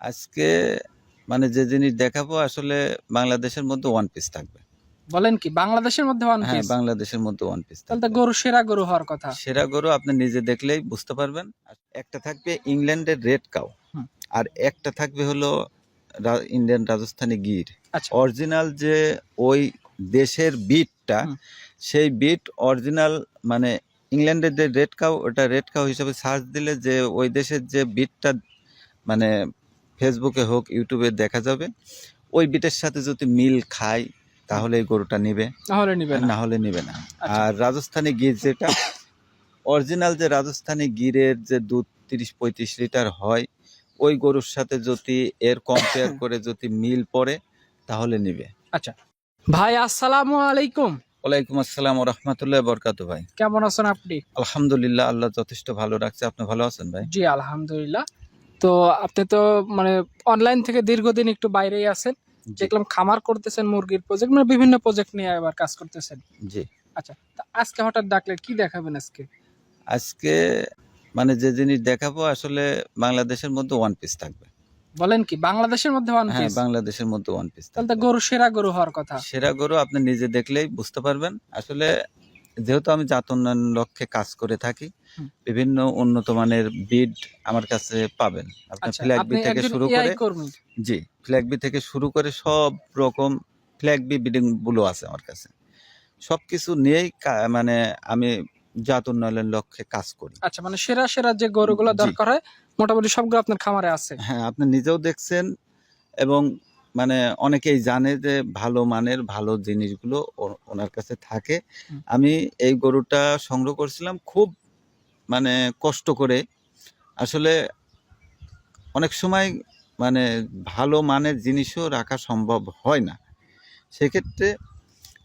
আজকে মানে যে জিনিস দেখাবো আসলে বাংলাদেশের মধ্যে ওয়ান পিস থাকবে। বলেন কি বাংলাদেশের মধ্যে ওয়ান হ্যাঁ পিস বাংলাদেশের মধ্যে ওয়ান পিস তাহলে গরু সেরা গরু হওয়ার কথা। সেরা গরু আপনি নিজে দেখলেই বুঝতে পারবেন। একটা থাকবে ইংল্যান্ডের রেড কাউ আর একটা থাকবে হলো ইন্ডিয়ান রাজস্থানী গির। আচ্ছা। অরিজিনাল যে ওই দেশের বিটটা সেই বিট অরিজিনাল মানে ইংল্যান্ডের যে রেড কাউ ওটা রেড কাউ হিসেবে সার্চ দিলে যে ওই দেশের যে বিটটা মানে ফেসবুকে হোক ইউটিউবে দেখা যাবে। ওই বিটের সাথে যদি মিল খায় তাহলে এই গরুটা নিবে। তাহলে নিবে না। হলে নিবে না। আচ্ছা। আর রাজস্থানী গির যেটা অরিজিনাল যে রাজস্থানী গিরের যে দুধ তিরিশ পঁয়ত্রিশ লিটার হয় ওই গরুর সাথে যদি এর কম্পেয়ার করে যদি মিল পড়ে তাহলে নিবে। ভাই আসসালামু আলাইকুম। ওয়ালাইকুম আসসালাম রহমতুল্লাহ বরকাত ভাই। কেমন আছেন আপনি? আলহামদুলিল্লাহ আল্লাহ যথেষ্ট ভালো রাখছে। আপনি ভালো আছেন ভাই? জি আলহামদুলিল্লাহ। তো আপনি তো মানে অনলাইন থেকে দীর্ঘদিন একটু বাইরেই আছেন দেখলাম খামার করতেছেন মুরগির প্রজেক্ট মানে বিভিন্ন প্রজেক্ট নিয়ে এবার কাজ করতেছেন। জি। আচ্ছা তা আজকে হঠাৎ ডাকলে কি দেখাবেন আজকে? আজকে মানে যে জিনিস দেখাবো আসলে বাংলাদেশের মধ্যে ওয়ান পিস থাকবে। বলেন কি বাংলাদেশের মধ্যে ওয়ান হ্যাঁ পিস বাংলাদেশের মধ্যে ওয়ান পিস তাহলে গরু সেরা গরু হওয়ার কথা। সেরা গরু আপনি নিজে দেখলেই বুঝতে পারবেন। আসলে যেহেতু আমি জাত উন্নয়ন লক্ষ্যে কাজ করে থাকি বিভিন্ন উন্নত মানের বিড আমার কাছে পাবেন। আপনি আচ্ছা ফ্ল্যাগ বি থেকে শুরু করে জি ফ্ল্যাগ বি থেকে শুরু করে সব রকম ফ্ল্যাগ বি বিডিংগুলো আছে আমার কাছে। সব কিছু নিয়েই মানে আমি জাত উন্নয়নের লক্ষ্যে কাজ করি। আচ্ছা মানে সেরা সেরা যে গরুগুলো দরকার হয় মোটামুটি সবগুলো আপনার খামারে আছে। হ্যাঁ আপনি নিজেও দেখছেন এবং মানে অনেকেই জানে যে ভালো মানের ভালো জিনিসগুলো ওনার কাছে থাকে। আমি এই গরুটা সংগ্রহ করছিলাম খুব মানে কষ্ট করে। আসলে অনেক সময় মানে ভালো মানের জিনিসও রাখা সম্ভব হয় না। সেক্ষেত্রে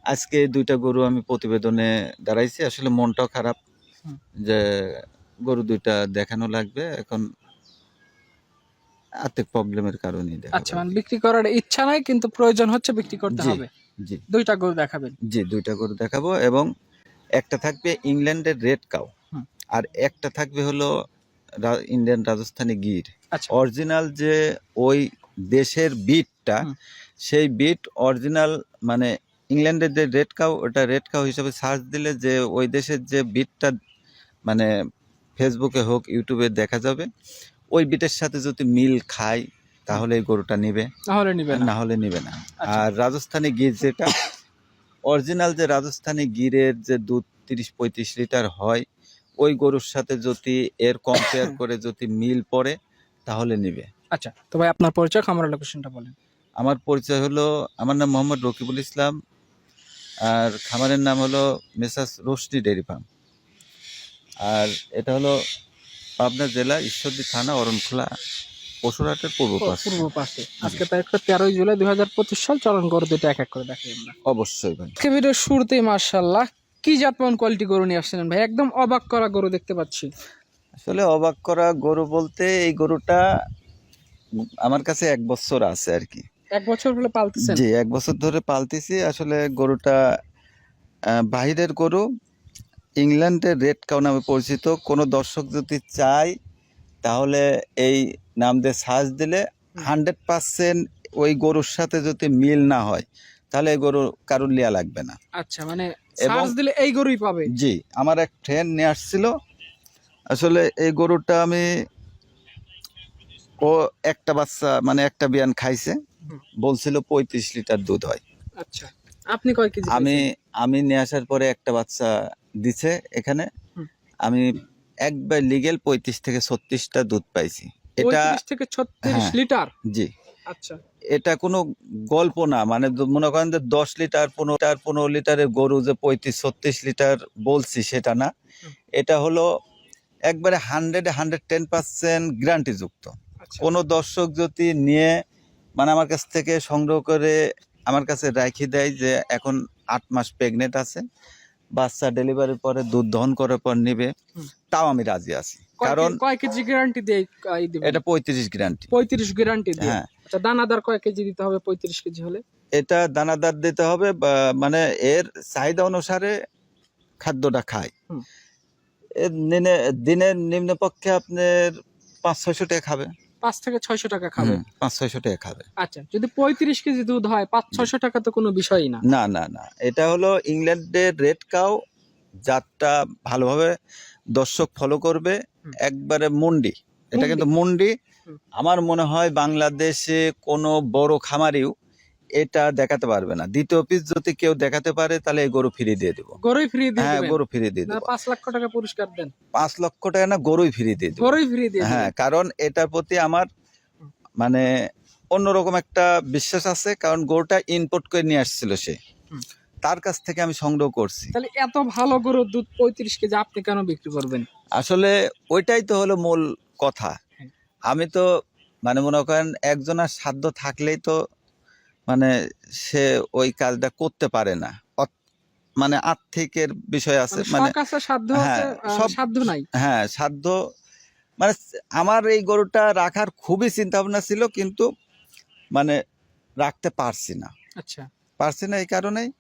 আজকে এই দুইটা গরু আমি প্রতিবেদনে দাঁড়াইছি আসলে মনটাও খারাপ যে গরু দুইটা দেখানো লাগবে। এখন আর্থিক প্রবলেমের কারণে আচ্ছা মানে বিক্রি করার ইচ্ছা নাই কিন্তু প্রয়োজন হচ্ছে বিক্রি করতে হবে। জি। দুইটা গরু দেখাবেন। জি দুইটা গরু দেখাবো এবং একটা থাকবে ইংল্যান্ডের রেড কাউ আর একটা থাকবে হলো ইন্ডিয়ান রাজস্থানী গির। আচ্ছা। অরিজিনাল যে ওই দেশের বিটটা সেই বিট অরিজিনাল মানে ইংল্যান্ডের যে রেড কাউ ওটা রেড কাউ হিসেবে সার্চ দিলে যে ওই দেশের যে বিটটা মানে ফেসবুকে হোক ইউটিউবে দেখা যাবে। ওই বিটের সাথে যদি মিল খায় তাহলে এই গরুটা নিবে। তাহলে নিবে না। হলে নিবে না। আচ্ছা। আর রাজস্থানী গির যেটা অরিজিনাল যে রাজস্থানী গিরের যে দুধ তিরিশ পঁয়ত্রিশ লিটার হয় ওই গরুর সাথে যদি এর কম্পেয়ার করে যদি মিল পড়ে তাহলে নিবে। আচ্ছা তো ভাই আপনার পরিচয় খামারের লোকেশনটা বলেন। আমার পরিচয় হলো আমার নাম মোহাম্মদ রকিবুল ইসলাম আর খামারের নাম হলো মেসাস রোশনি ডেয়ারি ফার্ম। আর এটা হলো পাবনা জেলা ঈশ্বরদী থানা অরণখোলা পশুরহাটের পূর্ব পাশে। পূর্ব পাশে। আজকে তারিখ তেরোই জুলাই দুই হাজার পঁচিশ সাল চলন গরু দুইটা এক এক করে আমরা। অবশ্যই ভাই। আজকে ভিডিওর শুরুতেই মার্শাল্লাহ কি জাতমান কোয়ালিটি গরু নিয়ে আসছিলেন ভাই? একদম অবাক করা গরু দেখতে পাচ্ছি। আসলে অবাক করা গরু বলতে এই গরুটা আমার কাছে এক বছর আছে আর কি। এক বছর হলে পালতেছেন? জি এক বছর ধরে পালতেছি। আসলে গরুটা বাহিরের গরু ইংল্যান্ডের রেড কাউ নামে পরিচিত কোনো দর্শক যদি চায় তাহলে এই নাম দিয়ে সার্চ দিলে হান্ড্রেড পার্সেন্ট ওই গরুর সাথে যদি মিল না হয় তাহলে এই গরু কারুর লিয়া লাগবে না। আচ্ছা মানে সার্চ দিলে এই গরুই পাবে। জি আমার এক ফ্রেন্ড নিয়ে আসছিল। আসলে এই গরুটা আমি ও একটা বাচ্চা মানে একটা বিয়ান খাইছে। বলছিল পঁয়ত্রিশ লিটার দুধ হয়। আচ্ছা আপনি কয় কেজি আমি আমি নিয়ে আসার পরে একটা বাচ্চা দিছে এখানে। আমি একবার লিগেল পঁয়ত্রিশ থেকে ছত্রিশটা দুধ পাইছি। এটা থেকে ছত্রিশ হ্যাঁ। লিটার? জি। আচ্ছা। এটা কোনো গল্প না মানে মনে করেন যে দশ লিটার পনেরো লিটার পনেরো লিটারের গরু যে পঁয়ত্রিশ ছত্রিশ লিটার বলছি সেটা না। এটা হলো একবারে hundred hundred ten percent guarantee যুক্ত আচ্ছা। কোনো দর্শক যদি নিয়ে মানে আমার কাছ থেকে সংগ্রহ করে আমার কাছে রাখি দেয় যে এখন আট মাস প্রেগনেন্ট আছে বাচ্চা ডেলিভারির পরে দুধ দহন করার পর নিবে তাও আমি রাজি আছি। কারণ কয় কেজি গ্যারান্টি দিয়ে এটা পঁয়ত্রিশ গ্যারান্টি পঁয়ত্রিশ গ্যারান্টি হ্যাঁ। আচ্ছা দানাদার কয় কেজি দিতে হবে পঁয়ত্রিশ কেজি হলে? এটা দানাদার দিতে হবে মানে এর চাহিদা অনুসারে খাদ্যটা খায়। এর দিনে দিনের নিম্নপক্ষে আপনার পাঁচ ছয়শো টাকা খাবে। পাঁচ থেকে ছয়শো টাকা খাবে। পাঁচ ছয়শো টাকা খাবে। আচ্ছা যদি পঁয়ত্রিশ কেজি দুধ হয় পাঁচ ছয়শো টাকা তো কোনো বিষয়ই না। না না না এটা হলো ইংল্যান্ডের রেড কাউ জাতটা ভালোভাবে দর্শক ফলো করবে। একবারে মন্ডি এটা কিন্তু মন্ডি। আমার মনে হয় বাংলাদেশে কোনো বড় খামারিও এটা দেখাতে পারবে না। দ্বিতীয় পিস যদি কেউ দেখাতে পারে তাহলে এই গরু ফিরিয়ে দিয়ে দেবো। গরুই ফ্রি দিয়ে হ্যাঁ গরু ফিরিয়ে দিয়ে দেবো। পাঁচ লক্ষ টাকা পুরস্কার দেন। পাঁচ লক্ষ টাকা না গরুই ফিরিয়ে দিয়ে দেবো। গরুই ফ্রি দিয়ে হ্যাঁ কারণ এটার প্রতি আমার মানে অন্যরকম একটা বিশ্বাস আছে কারণ গরুটা ইনপুট করে নিয়ে আসছিল সে। তার কাছ থেকে আমি সংগ্রহ করছি। তাহলে এত ভালো গরুর দুধ পঁয়ত্রিশ কেজি আপনি কেন বিক্রি করবেন? আসলে ওইটাই তো হলো মূল কথা। হ্যাঁ। আমি তো মানে মনে করেন একজনের সাধ্য থাকলেই তো মানে সে ওই কাজটা করতে পারে না। মানে আর্থিকের বিষয় আছে মানে মানে হ্যাঁ, সব- সাধ্য নাই। হ্যাঁ সাধ্য মানে আমার এই গরুটা রাখার খুবই চিন্তা ভাবনা ছিল কিন্তু মানে রাখতে পারছি না। আচ্ছা। পারছি না এই কারণেই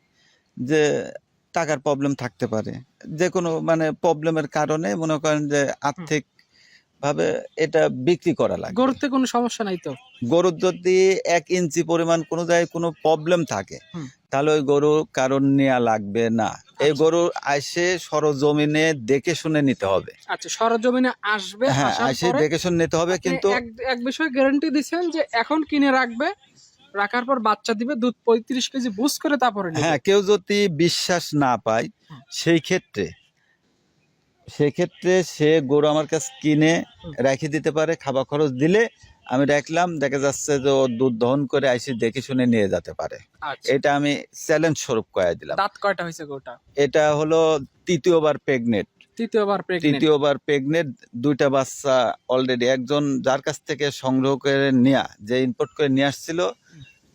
যে টাকার প্রবলেম থাকতে পারে। যে কোনো মানে প্রবলেমের কারণে মনে করেন যে আর্থিক ভাবে এটা বিক্রি করা লাগে। গরুতে কোনো সমস্যা নাই তো? গরুর যদি এক ইঞ্চি পরিমাণ কোনো জায়গায় কোনো প্রবলেম থাকে তাহলে ওই গরু কারণ নেওয়া লাগবে না। এই আচ্ছা। গরু আসে সরজমিনে দেখে শুনে নিতে হবে। আচ্ছা সরজমিনে আসবে হ্যাঁ আসে দেখে শুনে নিতে হবে কিন্তু এক বিষয়ে গ্যারান্টি দিচ্ছেন যে এখন কিনে রাখবে রাখার পর বাচ্চা দিবে দুধ পঁয়ত্রিশ কেজি বুঝ করে তারপরে হ্যাঁ কেউ যদি বিশ্বাস না পায় সেই ক্ষেত্রে সেক্ষেত্রে সে গরু আমার কাছে কিনে রেখে দিতে পারে খাবার খরচ দিলে আমি রাখলাম দেখা যাচ্ছে যে ও দুধ দহন করে আইসি দেখে শুনে নিয়ে যেতে পারে। আচ্ছা। এটা আমি চ্যালেঞ্জ স্বরূপ কয়ে দিলাম। দাঁত কয়টা হয়েছে গরুটা? এটা হলো তৃতীয়বার প্রেগনেন্ট। তৃতীয়বার তৃতীয়বার প্রেগনেন্ট দুইটা বাচ্চা অলরেডি একজন যার কাছ থেকে সংগ্রহ করে নেয়া যে ইম্পোর্ট করে নিয়ে আসছিল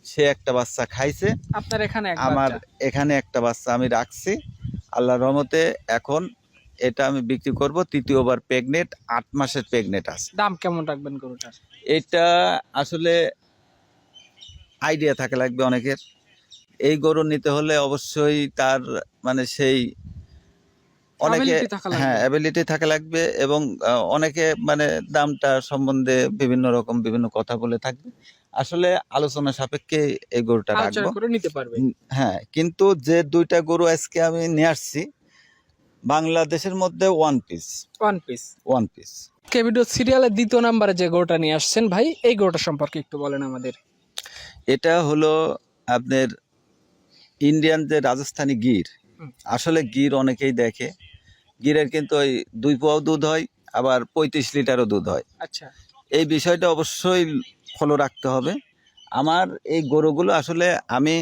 সে একটা বাচ্চা খাইছে। আপনার এখানে আমার এখানে একটা বাচ্চা আমি রাখছি। আল্লাহর রহমতে এখন এটা আমি বিক্রি করব তৃতীয়বার প্রেগনেন্ট আট মাসের প্রেগনেন্ট আছে। দাম কেমন রাখবেন গরুটার? এটা আসলে আইডিয়া থাকা লাগবে অনেকের। এই গরু নিতে হলে অবশ্যই তার মানে সেই অনেকে। হ্যাঁ অ্যাবিলিটি থাকা লাগবে এবং অনেকে মানে দামটা সম্বন্ধে বিভিন্ন রকম বিভিন্ন কথা বলে থাকবে আসলে আলোচনা সাপেক্ষে এই গরুটা রাখব। নিতে পারবে। হ্যাঁ কিন্তু যে দুইটা গরু আজকে আমি নিয়ে আসছি বাংলাদেশের মধ্যে one piece one piece one piece কেভিডিও সিরিয়ালের দ্বিতীয় নাম্বারে যে গরুটা নিয়ে আসছেন ভাই এই গরুটা সম্পর্কে একটু বলেন আমাদের। এটা হলো আপনার ইন্ডিয়ান যে রাজস্থানী গির আসলে গির অনেকেই দেখে। গিরের কিন্তু ওই দুই পোয়াও দুধ হয় আবার পঁয়ত্রিশ লিটারও দুধ হয়। আচ্ছা। এই বিষয়টা অবশ্যই ফলো রাখতে হবে। আমার এই গরুগুলো আসলে আমি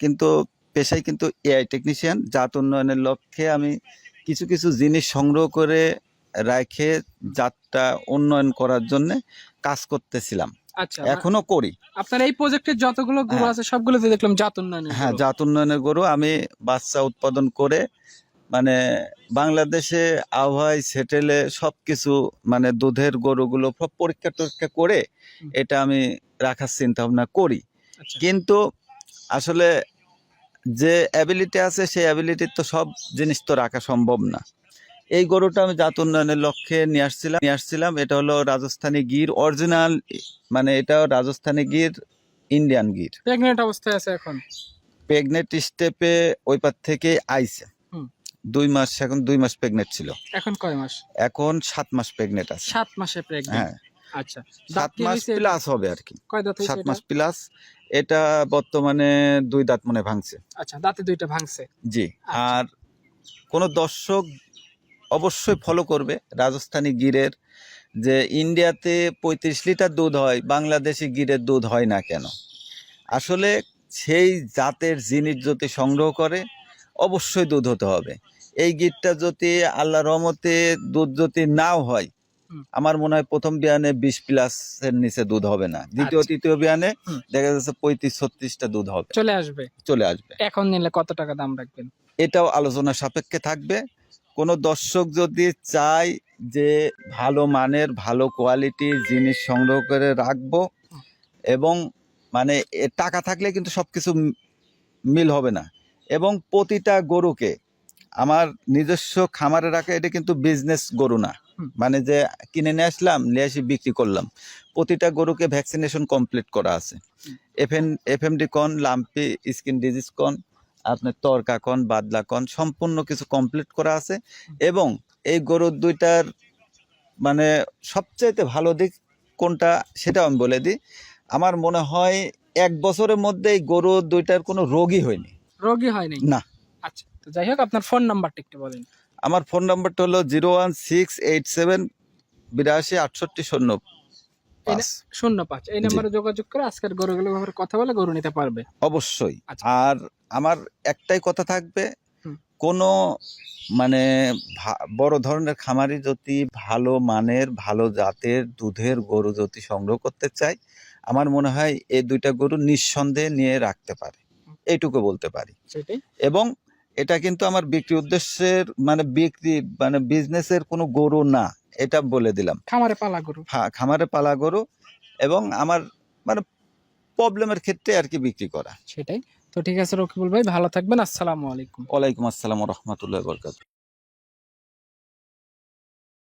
কিন্তু পেশায় কিন্তু এআই টেকনিশিয়ান জাত উন্নয়নের লক্ষ্যে আমি কিছু কিছু জিনিস সংগ্রহ করে রেখে জাতটা উন্নয়ন করার জন্য কাজ করতেছিলাম। আচ্ছা এখনও করি। আপনার এই প্রজেক্টের যতগুলো গরু হ্যাঁ। আছে সবগুলোতে দেখলাম জাত উন্নয়নের হ্যাঁ। জাত উন্নয়নের গরু। আমি বাচ্চা উৎপাদন করে মানে বাংলাদেশে আবহাওয়ায় সেটেলে সব কিছু মানে দুধের গরুগুলো সব পরীক্ষা টরীক্ষা করে এটা আমি রাখার চিন্তা ভাবনা করি। আচ্ছা। কিন্তু আসলে যে অ্যাবিলিটি আছে সেই অ্যাবিলিটির তো সব জিনিস তো রাখা সম্ভব না। এই গরুটা আমি জাত উন্নয়নের লক্ষ্যে নিয়ে আসছিলাম নিয়ে আসছিলাম। এটা হলো রাজস্থানী গির অরিজিনাল মানে এটা রাজস্থানী গির ইন্ডিয়ান গির। প্রেগনেন্ট অবস্থায় আছে এখন? প্রেগনেন্ট স্টেপে ওই পার থেকে আইছে। দুই মাস এখন দুই মাস প্রেগনেন্ট ছিল। এখন কয় মাস? এখন সাত মাস প্রেগনেন্ট আছে। সাত মাসে প্রেগনেন্ট হ্যাঁ। আচ্ছা। সাত মাস প্লাস হবে আর কি। কয় দাঁত হয়েছে সাত মাস প্লাস এটা বর্তমানে দুই দাঁত মনে ভাঙছে আচ্ছা দাঁতে দুইটা ভাঙছে জি আচ্ছা। আর কোনো দর্শক অবশ্যই ফলো করবে রাজস্থানী গিরের যে ইন্ডিয়াতে পঁয়ত্রিশ লিটার দুধ হয় বাংলাদেশি গিরের দুধ হয় না কেন আসলে সেই জাতের জিনিস যদি সংগ্রহ করে অবশ্যই দুধ হতে হবে এই গিরটা যদি আল্লাহ রহমতে দুধ যদি নাও হয়। আমার মনে হয় প্রথম বিয়ানে বিশ প্লাসের নিচে দুধ হবে না। দ্বিতীয় আচ্ছা। তৃতীয় বিয়ানে দেখা যাচ্ছে পঁয়ত্রিশ ছত্রিশটা দুধ হবে। চলে আসবে। চলে আসবে। এখন নিলে কত টাকা দাম রাখবেন? এটাও আলোচনা সাপেক্ষে থাকবে। কোনো দর্শক যদি চায় যে ভালো মানের ভালো কোয়ালিটির জিনিস সংগ্রহ করে রাখব এবং মানে টাকা থাকলে কিন্তু সব কিছু মিল হবে না। এবং প্রতিটা গরুকে আমার নিজস্ব খামারে রাখা এটা কিন্তু বিজনেস গরু না। মানে যে কিনে নিয়ে আসলাম নিয়ে এসে বিক্রি করলাম। প্রতিটা গরুকে ভ্যাকসিনেশন কমপ্লিট করা আছে। হুম। এফএন এফএমডি কন লাম্পি স্কিন ডিজিজ কন আপনার তরকা কন বাদলা কন সম্পূর্ণ কিছু কমপ্লিট করা আছে। এবং এই গরুর দুইটার মানে সবচাইতে ভালো দিক কোনটা সেটাও আমি বলে দিই। আমার মনে হয় এক বছরের মধ্যে এই গরু দুইটার কোনো রোগই হয়নি। রোগী হয়নি? না। আচ্ছা তো যাই হোক আপনার ফোন নাম্বারটা একটু বলেন। আমার ফোন নাম্বারটা হলো zero one six eight seven বিরাশি আটষট্টি শূন্য শূন্য পাঁচ। এই নাম্বারে যোগাযোগ করে আজকের গরুগুলোর ব্যাপারে কথা বলে গরু নিতে পারবে। অবশ্যই। আচ্ছা। আর আমার একটাই কথা থাকবে। কোনো মানে বড় ধরনের খামারি যদি ভালো মানের ভালো জাতের দুধের গরু যদি সংগ্রহ করতে চাই আমার মনে হয় এই দুইটা গরু নিঃসন্দেহে নিয়ে রাখতে পারে। এইটুকু বলতে পারি। এবং এটা কিন্তু আমার বিক্রি উদ্দেশ্যের মানে বিক্রি মানে বিজনেসের কোনো গরু না এটা বলে দিলাম। খামারে পালা গরু? হ্যাঁ খামারে পালা গরু এবং আমার মানে প্রবলেমের ক্ষেত্রে আর কি বিক্রি করা। সেটাই। তো ঠিক আছে রকিবুল ভাই ভালো থাকবেন আসসালামু আলাইকুম। ওয়ালাইকুম আসসালাম রহমতুল্লাহ বরকাত